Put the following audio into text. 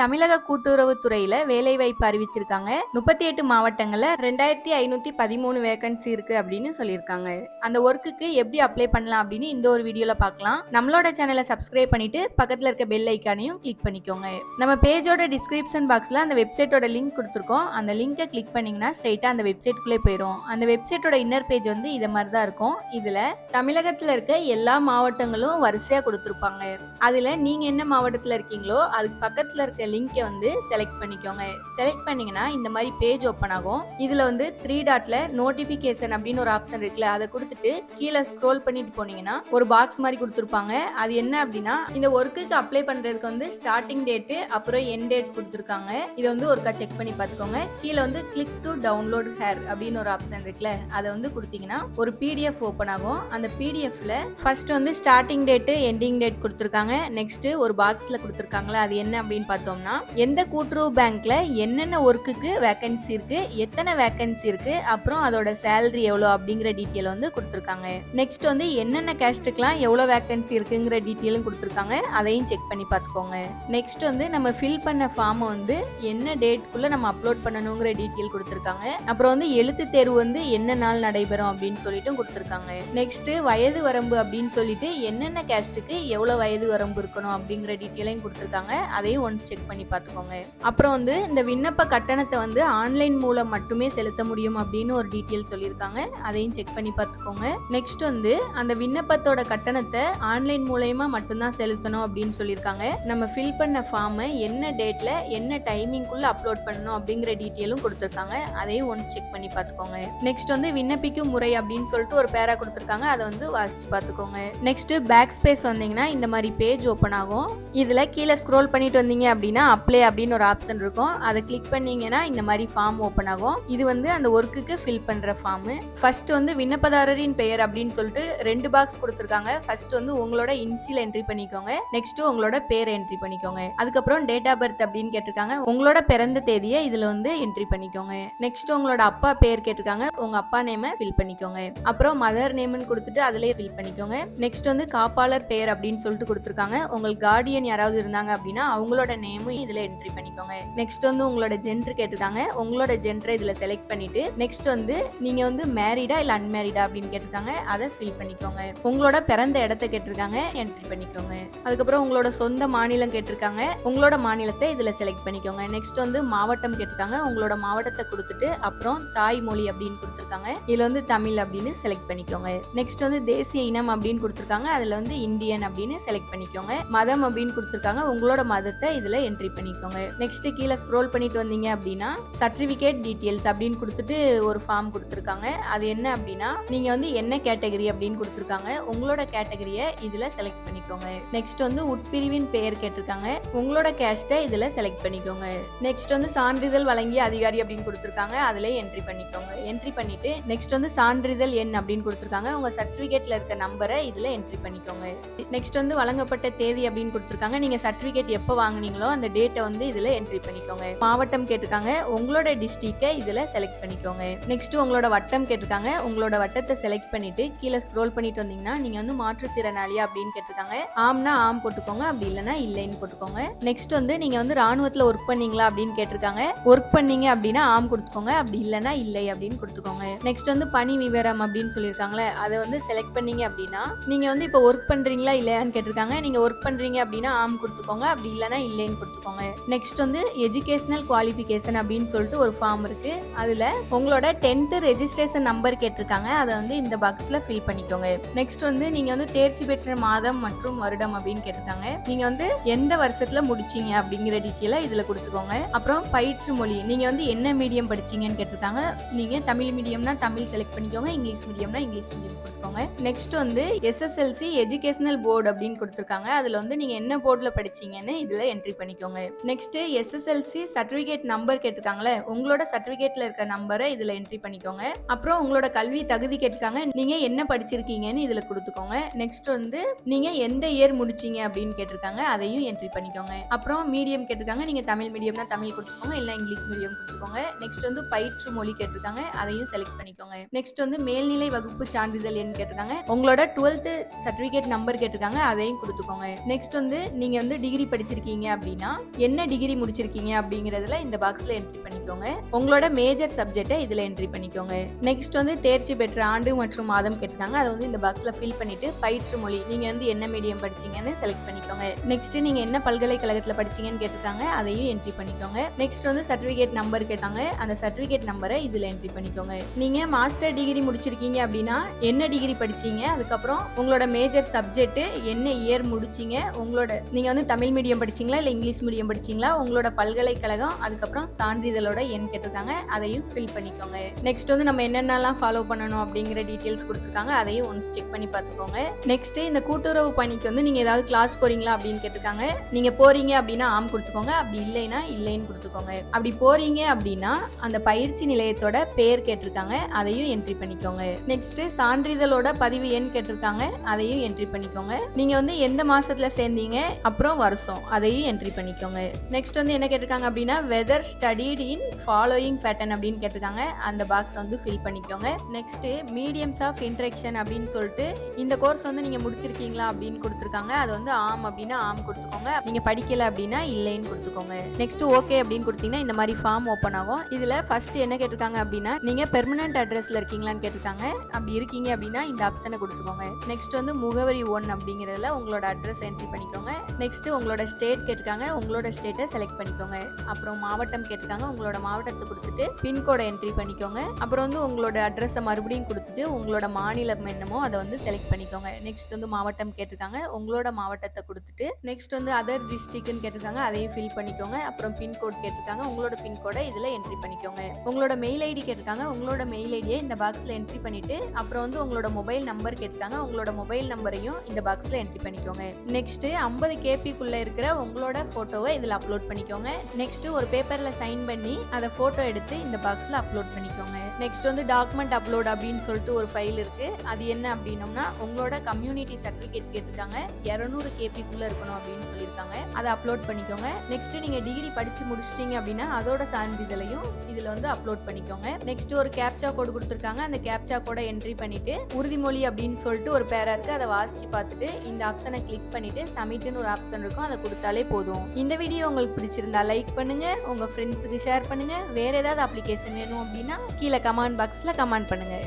தமிழக கூட்டுறவுத்துறையில வேலைவாய்ப்பு அறிவிச்சிருக்காங்க. முப்பத்தி எட்டு மாவட்டங்கள்ல ரெண்டாயிரத்தி ஐநூத்தி பதிமூணு வேகன்சி இருக்கு அப்படின்னு சொல்லியிருக்காங்க. அந்த ஒர்க்குக்கு எப்படி அப்ளை பண்ணலாம் அப்படின்னு இந்த ஒரு வீடியோல பார்க்கலாம். நம்மளோட சேனலை சப்ஸ்கிரைப் பண்ணிட்டு பக்கத்துல இருக்க பெல் ஐக்கானையும் கிளிக் பண்ணிக்கோங்க. நம்ம பேஜோட டிஸ்கிரிப்ஷன் பாக்ஸ்ல அந்த வெப்சைட்டோட லிங்க் கொடுத்துருக்கோம். அந்த லிங்கை கிளிக் பண்ணீங்கன்னா ஸ்ட்ரைட்டா அந்த வெப்சைட்குள்ளே போயிடும் அந்த வெப்சைட்டோட இன்னர் பேஜ் வந்து இதை மாதிரி தான் இருக்கும். இதுல தமிழகத்துல இருக்க எல்லா மாவட்டங்களும் வரிசையா கொடுத்துருப்பாங்க. அதுல நீங்க என்ன மாவட்டத்துல இருக்கீங்களோ அதுக்கு பக்கத்துல இருக்க லிங்கை வந்து செலக்ட் பண்ணிக்கோங்க. செலக்ட் பண்ணீங்கன்னா இந்த மாதிரி பேஜ் ஓப்பன் ஆகும். இதுல வந்து த்ரீ டாட்ல நோட்டிபிகேஷன் அப்படின்னு ஒரு ஆப்ஷன் இருக்குல்ல அதை கொடுத்துட்டு கீழே ஸ்க்ரோல் பண்ணிட்டு போனீங்கன்னா ஒரு பாக்ஸ் மாதிரி கொடுத்துருப்பாங்க. அது என்ன அப்படின்னா இந்த ஒர்க்குக்கு அப்ளை பண்றதுக்கு வந்து ஸ்டார்டிங் டேட்டு அப்புறம் என் டேட் கொடுத்துருக்காங்க. இதை வந்து ஒருக்கா செக் பண்ணி பார்த்துக்கோங்க. கீழே வந்து கிளிக் டு டவுன்லோட் ஹேர் அப்படின்னு ஒரு ஆப்ஷன் இருக்குல்ல அதை வந்து கொடுத்தீங்கன்னா ஒரு பிடிஎஃப் ஓப்பன் ஆகும். அந்த பிடிஎஃப்ல ஃபர்ஸ்ட் வந்து ஸ்டார்டிங் டேட்டு எண்டிங் டேட் கொடுத்துருக்காங்க. நெக்ஸ்ட் ஒரு பாக்ஸ்ல கொடுத்துருக்காங்களா அது என்ன அப்படின்னு பார்த்தோம். பார்த்தோம்னா எந்த கூட்டுறவு பேங்க்ல என்னென்ன ஒர்க்குக்கு வேகன்சி இருக்கு எத்தனை வேகன்சி இருக்கு அப்புறம் அதோட சேலரி எவ்வளோ அப்படிங்கிற டீட்டெயில் வந்து கொடுத்துருக்காங்க. நெக்ஸ்ட் வந்து என்னென்ன கேஸ்ட்டுக்கெல்லாம் எவ்வளோ வேகன்சி இருக்குங்கிற டீட்டெயிலும் கொடுத்துருக்காங்க. அதையும் செக் பண்ணி பார்த்துக்கோங்க. நெக்ஸ்ட் வந்து நம்ம ஃபில் பண்ண ஃபார்மை வந்து என்ன டேட்குள்ள நம்ம அப்லோட் பண்ணணுங்கிற டீட்டெயில் கொடுத்துருக்காங்க. அப்புறம் வந்து எழுத்து தேர்வு வந்து என்ன நாள் நடைபெறும் அப்படின்னு சொல்லிட்டு கொடுத்துருக்காங்க. நெக்ஸ்ட் வயது வரம்பு அப்படின்னு சொல்லிட்டு என்னென்ன கேஸ்ட்டுக்கு எவ்வளோ வயது வரம்பு இருக்கணும் அப்படிங்கிற டீட்டெயிலையும் கொடுத்துருக்காங்க. அதையும் ஒன்ஸ் செக் பண்ணி பார்த்துக்கோங்க. அப்புறம் வந்து இந்த விண்ணப்ப கட்டணத்தை வந்து ஆன்லைன் மூலம் மட்டுமே செலுத்த முடியும் அப்படின்னு ஒரு டீட்டெயில் சொல்லியிருக்காங்க. அதையும் செக் பண்ணி பார்த்துக்கோங்க. நெக்ஸ்ட் வந்து அந்த விண்ணப்பத்தோட கட்டணத்தை ஆன்லைன் மூலயமா மட்டும்தான் செலுத்தணும் அப்படின்னு சொல்லியிருக்காங்க. நம்ம ஃபில் பண்ண ஃபார்மை என்ன டேட்ல என்ன டைமிங்குள்ள அப்லோட் பண்ணணும் அப்படிங்கிற டீட்டெயிலும் கொடுத்துருக்காங்க. அதையும் ஒன்ஸ் செக் பண்ணி பார்த்துக்கோங்க. நெக்ஸ்ட் வந்து விண்ணப்பிக்கும் முறை அப்படின்னு சொல்லிட்டு ஒரு பேரா கொடுத்துருக்காங்க. அதை வந்து வாசிச்சு பார்த்துக்கோங்க. நெக்ஸ்ட் பேக் ஸ்பேஸ் வந்தீங்கன்னா இந்த மாதிரி பேஜ் ஓப்பன் ஆகும். இதுல கீழே ஸ்க்ரோல் பண்ணிட்டு வந்தீங்க அப்படின்னா அப்ளை அப்படின்னு ஒரு ஆப்ஷன் இருக்கும். அதை கிளிக் பண்ணீங்கன்னா இந்த மாதிரி ஃபார்ம் ஓப்பன் ஆகும். இது வந்து அந்த ஒர்க்குக்கு ஃபில் பண்ற ஃபார்ம் ஃபர்ஸ்ட் வந்து விண்ணப்பதாரரின் பெயர் அப்படின்னு சொல்லிட்டு ரெண்டு பாக்ஸ் கொடுத்துருக்காங்க. ஃபர்ஸ்ட் வந்து உங்களோட இன்சியல் என்ட்ரி பண்ணிக்கோங்க. நெக்ஸ்ட் உங்களோட பேர் என்ட்ரி பண்ணிக்கோங்க. அதுக்கப்புறம் டேட் ஆஃப் பர்த் அப்படின்னு கேட்டிருக்காங்க. உங்களோட பிறந்த தேதியை இதுல வந்து என்ட்ரி பண்ணிக்கோங்க. நெக்ஸ்ட் உங்களோட அப்பா பேர் கேட்டிருக்காங்க. உங்க அப்பா நேமை ஃபில் பண்ணிக்கோங்க. அப்புறம் மதர் நேம்னு கொடுத்துட்டு அதுலயே ஃபில் பண்ணிக்கோங்க. நெக்ஸ்ட் வந்து காப்பாளர் பெயர் அப்படின்னு சொல்லிட்டு கொடுத்துருக்காங்க. உங்களுக்கு கார்டியன் யாராவது இருந்தாங்க அப்படின்னா அவங்களோட நேம் நேமும் இதுல என்ட்ரி பண்ணிக்கோங்க. நெக்ஸ்ட் வந்து உங்களோட ஜென்டர் கேட்டிருக்காங்க உங்களோட ஜென்டரை இதுல செலக்ட் பண்ணிட்டு நெக்ஸ்ட் வந்து நீங்க வந்து மேரிடா இல்ல அன்மேரிடா அப்படின்னு கேட்டிருக்காங்க. அதை ஃபில் பண்ணிக்கோங்க. உங்களோட பிறந்த இடத்த கேட்டிருக்காங்க. என்ட்ரி பண்ணிக்கோங்க. அதுக்கப்புறம் உங்களோட சொந்த மாநிலம் கேட்டிருக்காங்க. உங்களோட மாநிலத்தை இதுல செலக்ட் பண்ணிக்கோங்க. நெக்ஸ்ட் வந்து மாவட்டம் கேட்டிருக்காங்க. உங்களோட மாவட்டத்தை கொடுத்துட்டு அப்புறம் தாய்மொழி அப்படின்னு கொடுத்துருக்காங்க. இதுல வந்து தமிழ் அப்படின்னு செலக்ட் பண்ணிக்கோங்க. நெக்ஸ்ட் வந்து தேசிய இனம் அப்படின்னு கொடுத்துருக்காங்க. அதுல வந்து இந்தியன் அப்படின்னு செலக்ட் பண்ணிக்கோங்க. மதம் அப்படின்னு கொடுத்துருக்காங்க. உங்களோட மதத்தை இதுல என்ட்ரி பண்ணிக்கோங்க. நெக்ஸ்ட் கீழே ஸ்க்ரோல் பண்ணிட்டு வந்தீங்க அப்படின்னா சர்டிபிகேட் டீட்டெயில்ஸ் அப்படின்னு கொடுத்துட்டு ஒரு ஃபார்ம் கொடுத்துருக்காங்க. அது என்ன அப்படின்னா நீங்க வந்து என்ன கேட்டகரி அப்படின்னு கொடுத்துருக்காங்க. உங்களோட கேட்டகரியை இதுல செலக்ட் பண்ணிக்கோங்க. நெக்ஸ்ட் வந்து உட்பிரிவின் பெயர் கேட்டிருக்காங்க. உங்களோட கேஸ்ட்டை இதுல செலக்ட் பண்ணிக்கோங்க. நெக்ஸ்ட் வந்து சான்றிதழ் வழங்கிய அதிகாரி அப்படின்னு கொடுத்துருக்காங்க. அதுல என்ட்ரி பண்ணிக்கோங்க. என்ட்ரி பண்ணிட்டு நெக்ஸ்ட் வந்து சான்றிதழ் எண் அப்படின்னு கொடுத்துருக்காங்க. உங்க சர்டிபிகேட்ல இருக்க நம்பரை இதுல என்ட்ரி பண்ணிக்கோங்க. நெக்ஸ்ட் வந்து வழங்கப்பட்ட தேதி அப்படின்னு கொடுத்துருக்காங்க. நீங்க சர்டிபிகேட் எப்போ வாங்குனீங்களோ அந்த டேட்டை வந்து இதுல என்ட்ரி பண்ணிக்கோங்க. மாவட்டம் கேட்டிருக்காங்க உங்களோட டிஸ்ட்ரிக்டை இதுல செலக்ட் பண்ணிக்கோங்க. நெக்ஸ்ட் உங்களோட வட்டம் கேட்டிருக்காங்க உங்களோட வட்டத்தை செலக்ட் பண்ணிட்டு கீழே ஸ்க்ரோல் பண்ணிட்டு வந்தீங்கன்னா நீங்க வந்து மாற்றுத்திறனாளியா அப்படின்னு கேட்டிருக்காங்க. ஆம்னா ஆம் போட்டுக்கோங்க அப்படி இல்லைன்னா இல்லைன்னு போட்டுக்கோங்க. நெக்ஸ்ட் வந்து நீங்க வந்து ராணுவத்தில் ஒர்க் பண்ணீங்களா அப்படின்னு கேட்டிருக்காங்க. ஒர்க் பண்ணீங்க அப்படின்னா ஆம் கொடுத்துக்கோங்க அப்படி இல்லைன்னா இல்லை அப்படின்னு கொடுத்துக்கோங்க. நெக்ஸ்ட் வந்து பணி விவரம் அப்படின்னு சொல்லியிருக்காங்களே அதை வந்து செலக்ட் பண்ணீங்க அப்படின்னா நீங்க வந்து இப்போ ஒர்க் பண்றீங்களா இல்லையான்னு கேட்டிருக்காங்க. நீங்க ஒர்க் பண்றீங்க அப்படின்னா ஆம் கொடுத்துக்கோங்க அப்படி இல்லைன்னா இல்லைன்னு கொடுத்துக்கோங்க. நெக்ஸ்ட் வந்து எஜுகேஷனல் குவாலிஃபிகேஷன் அப்படின்னு சொல்லிட்டு ஒரு ஃபார்ம் இருக்கு. அதுல உங்களோட டென்த் ரெஜிஸ்ட்ரேஷன் நம்பர் கேட்டிருக்காங்க. அதை வந்து இந்த பாக்ஸ்ல ஃபில் பண்ணிக்கோங்க. நெக்ஸ்ட் வந்து நீங்க வந்து தேர்ச்சி பெற்ற மாதம் மற்றும் வருடம் அப்படின்னு கேட்டிருக்காங்க. நீங்க வந்து எந்த வருஷத்துல முடிச்சீங்க அப்படிங்கிற டீட்டெயிலை இதுல கொடுத்துக்கோங்க. அப்புறம் பயிற்று மொழி. நீங்க வந்து என்ன மீடியம் படிச்சீங்கன்னு கேட்டிருக்காங்க. நீங்க தமிழ் மீடியம்னா தமிழ் செலக்ட் பண்ணிக்கோங்க. இங்கிலீஷ் மீடியம்னா இங்கிலீஷ் மீடியம் கொடுத்துக்கோங்க. நெக்ஸ்ட் வந்து எஸ்எஸ்எல்சி எஜுகேஷனல் போர்டு அப்படின்னு கொடுத்துருக்காங்க. அதுல வந்து நீங்க என்ன போர்டுல படிச்சீங்கன்னு இதுல என்ட்ரி பண்ணிக்கோங்க நெக்ஸ்ட் எஸ்எஸ்எல்சி சர்டிபிகேட் நம்பர் கேட்டிருக்காங்களே உங்களோட சர்டிபிகேட்ல இருக்க நம்பரை இதுல என்ட்ரி பண்ணிக்கோங்க. அப்புறம் உங்களோட கல்வி தகுதி கேட்டிருக்காங்க நீங்க என்ன படிச்சிருக்கீங்கன்னு இதுல கொடுத்துக்கோங்க. நெக்ஸ்ட் வந்து நீங்க எந்த இயர் முடிச்சீங்க அப்படின்னு கேட்டிருக்காங்க அதையும் என்ட்ரி பண்ணிக்கோங்க. அப்புறம் மீடியம் கேட்டிருக்காங்க நீங்க தமிழ் மீடியம்னா தமிழ் கொடுத்துக்கோங்க இல்ல இங்கிலீஷ் மீடியம் கொடுத்துக்கோங்க. நெக்ஸ்ட் வந்து பயிற்று மொழி கேட்டிருக்காங்க அதையும் செலக்ட் பண்ணிக்கோங்க. நெக்ஸ்ட் வந்து மேல்நிலை வகுப்பு சான்றிதழ் எண் கேட்டிருக்காங்க உங்களோட டுவெல்த் சர்டிபிகேட் நம்பர் கேட்டிருக்காங்க அதையும் கொடுத்துக்கோங்க. நெக்ஸ்ட் வந்து நீங்க வந்து டிகிரி படிச்சிருக்கீங்க அப்படின்னா அப்படின்னா என்ன டிகிரி முடிச்சிருக்கீங்க அப்படிங்கறதுல இந்த பாக்ஸ்ல என்ட்ரி பண்ணிக்கோங்க. உங்களோட மேஜர் சப்ஜெக்டை இதுல என்ட்ரி பண்ணிக்கோங்க. நெக்ஸ்ட் வந்து தேர்ச்சி பெற்ற ஆண்டு மற்றும் மாதம் கேட்டாங்க அதை வந்து இந்த பாக்ஸ்ல ஃபில் பண்ணிட்டு பயிற்று மொழி நீங்க வந்து என்ன மீடியம் படிச்சீங்கன்னு செலக்ட் பண்ணிக்கோங்க. நெக்ஸ்ட் நீங்க என்ன பல்கலைக்கழகத்துல படிச்சீங்கன்னு கேட்டிருக்காங்க அதையும் என்ட்ரி பண்ணிக்கோங்க. நெக்ஸ்ட் வந்து சர்டிபிகேட் நம்பர் கேட்டாங்க. அந்த சர்டிபிகேட் நம்பரை இதுல என்ட்ரி பண்ணிக்கோங்க. நீங்க மாஸ்டர் டிகிரி முடிச்சிருக்கீங்க அப்படின்னா என்ன டிகிரி படிச்சீங்க? அதுக்கப்புறம் உங்களோட மேஜர் சப்ஜெக்ட் என்ன இயர் முடிச்சீங்க? உங்களோட நீங்க வந்து தமிழ் மீடியம் படிச்சீங்களா? இல்ல இங்கிலீஷ் மீடியம் படிச்சீங்களா? உங்களோட பல்கலைக்கழகம் அதுக்கப்புறம் சான்றிதழோட எண் கேட்டிருக்காங்க. அதையும் ஃபில் பண்ணிக்கோங்க. நெக்ஸ்ட் வந்து நம்ம என்னென்னலாம் ஃபாலோ பண்ணணும் அப்படிங்கிற டீட்டெயில்ஸ் கொடுத்துருக்காங்க. அதையும் ஒன்ஸ் செக் பண்ணி பார்த்துக்கோங்க. நெக்ஸ்ட் இந்த கூட்டுறவு பணிக்கு வந்து நீங்கள் ஏதாவது கிளாஸ் போறீங்களா அப்படின்னு கேட்டிருக்காங்க. நீங்கள் போறீங்க அப்படின்னா ஆம் கொடுத்துக்கோங்க. அப்படி இல்லைன்னா இல்லைன்னு கொடுத்துக்கோங்க. அப்படி போறீங்க அப்படின்னா அந்த பயிற்சி நிலையத்தோட பேர் கேட்டிருக்காங்க. அதையும் என்ட்ரி பண்ணிக்கோங்க. நெக்ஸ்ட் சான்றிதழோட பதிவு எண் கேட்டிருக்காங்க. அதையும் என்ட்ரி பண்ணிக்கோங்க. நீங்க வந்து எந்த மாசத்துல சேர்ந்தீங்க? அப்புறம் வருஷம். அதையும் என்ட்ரி பண்ணிக்கோங்க நெக்ஸ்ட் வந்து என்ன கேட்டிருக்காங்க அப்படின்னா whether studied in following pattern அப்படின்னு கேட்டிருக்காங்க. அந்த பாக்ஸ் வந்து ஃபில் பண்ணிக்கோங்க. நெக்ஸ்ட் மீடியம்ஸ் ஆஃப் இன்ட்ரெக்ஷன் அப்படின்னு சொல்லிட்டு இந்த கோர்ஸ் வந்து நீங்க முடிச்சிருக்கீங்களா அப்படின்னு கொடுத்துருக்காங்க. அது வந்து ஆம் அப்படின்னா ஆம் கொடுத்துக்கோங்க. நீங்க படிக்கல அப்படின்னா இல்லைன்னு கொடுத்துக்கோங்க. நெக்ஸ்ட் ஓகே அப்படின்னு கொடுத்தீங்கன்னா இந்த மாதிரி ஃபார்ம் ஓப்பன் ஆகும். இதுல ஃபர்ஸ்ட் என்ன கேட்டிருக்காங்க அப்படின்னா நீங்க பெர்மனன்ட் அட்ரஸ்ல இருக்கீங்களான்னு கேட்டிருக்காங்க. அப்படி இருக்கீங்க அப்படின்னா இந்த ஆப்ஷனை கொடுத்துக்கோங்க. நெக்ஸ்ட் வந்து முகவரி ஒன் அப்படிங்கிறதுல உங்களோட அட்ரஸ் என்ட்ரி பண்ணிக்கோங்க. நெக்ஸ்ட் உங்களோட ஸ்டேட் கேட்டிருக்காங்க. உங்களோட ஸ்டேட்டை செலக்ட் பண்ணிக்கோங்க. அப்புறம் மாவட்டம் கேட்டிருக்காங்க உங்களோட மாவட்டத்தை கொடுத்துட்டு பின்கோடை என்ட்ரி பண்ணிக்கோங்க. அப்புறம் வந்து உங்களோட அட்ரஸை மறுபடியும் கொடுத்துட்டு உங்களோட மாநிலம் என்னமோ அதை வந்து செலக்ட் பண்ணிக்கோங்க. நெக்ஸ்ட் வந்து மாவட்டம் கேட்டிருக்காங்க உங்களோட மாவட்டத்தை கொடுத்துட்டு நெக்ஸ்ட் வந்து அதர் டிஸ்ட்ரிக்ட்னு கேட்டிருக்காங்க அதையும் ஃபில் பண்ணிக்கோங்க. அப்புறம் பின்கோட் கேட்டிருக்காங்க உங்களோட பின்கோடை இதில் என்ட்ரி பண்ணிக்கோங்க. உங்களோட மெயில் ஐடி கேட்டிருக்காங்க உங்களோட மெயில் ஐடியை இந்த பாக்ஸில் என்ட்ரி பண்ணிட்டு அப்புறம் வந்து உங்களோட மொபைல் நம்பர் கேட்டிருக்காங்க உங்களோட மொபைல் நம்பரையும் இந்த பாக்ஸில் என்ட்ரி பண்ணிக்கோங்க. நெக்ஸ்ட் ஐம்பது கேபிக்குள்ளே இருக்கிற உங்களோட ஃபோட்டோவை இதில் அப்லோட் பண்ணிக்கோங்க. நெக்ஸ்ட் ஒரு பேப்பரில் சைன் பண்ணி அதை ஃபோட்டோ எடுத்து இந்த பாக்ஸில் அப்லோட் பண்ணிக்கோங்க. நெக்ஸ்ட் வந்து டாக்குமெண்ட் அப்லோட் அப்படின்னு சொல்லிட்டு ஒரு ஃபைல் இருக்குது அது என்ன அப்படின்னம்னா உங்களோட கம்யூனிட்டி சர்டிஃபிகேட் கேட்டிருக்காங்க. இரநூறு கேபிக்குள்ளே இருக்கணும் அப்படின்னு சொல்லியிருக்காங்க. அதை அப்லோட் பண்ணிக்கோங்க. நெக்ஸ்ட் நீங்கள் டிகிரி படித்து முடிச்சிட்டிங்க அப்படின்னா அதோட சான்றிதழையும் இதில் வந்து அப்லோட் பண்ணிக்கோங்க. நெக்ஸ்ட் ஒரு கேப்சா கோடு கொடுத்துருக்காங்க. அந்த கேப்சா கோடை என்ட்ரி பண்ணிட்டு உறுதிமொழி அப்படின்னு சொல்லிட்டு ஒரு பேரா இருக்கு. அதை வாசிச்சு பார்த்துட்டு இந்த ஆப்ஷனை கிளிக் பண்ணிட்டு சமிட்டுன்னு ஒரு ஆப்ஷன் இருக்கும். அதை கொடுத்தாலே போதும். இந்த வீடியோ உங்களுக்கு பிடிச்சிருந்தா லைக் பண்ணுங்க உங்க ஃப்ரெண்ட்ஸுக்கு ஷேர் பண்ணுங்க. வேற ஏதாவது அப்ளிகேஷன் வேணும் அப்படின்னா கீழே கமெண்ட் பாக்ஸ்ல கமெண்ட் பண்ணுங்க.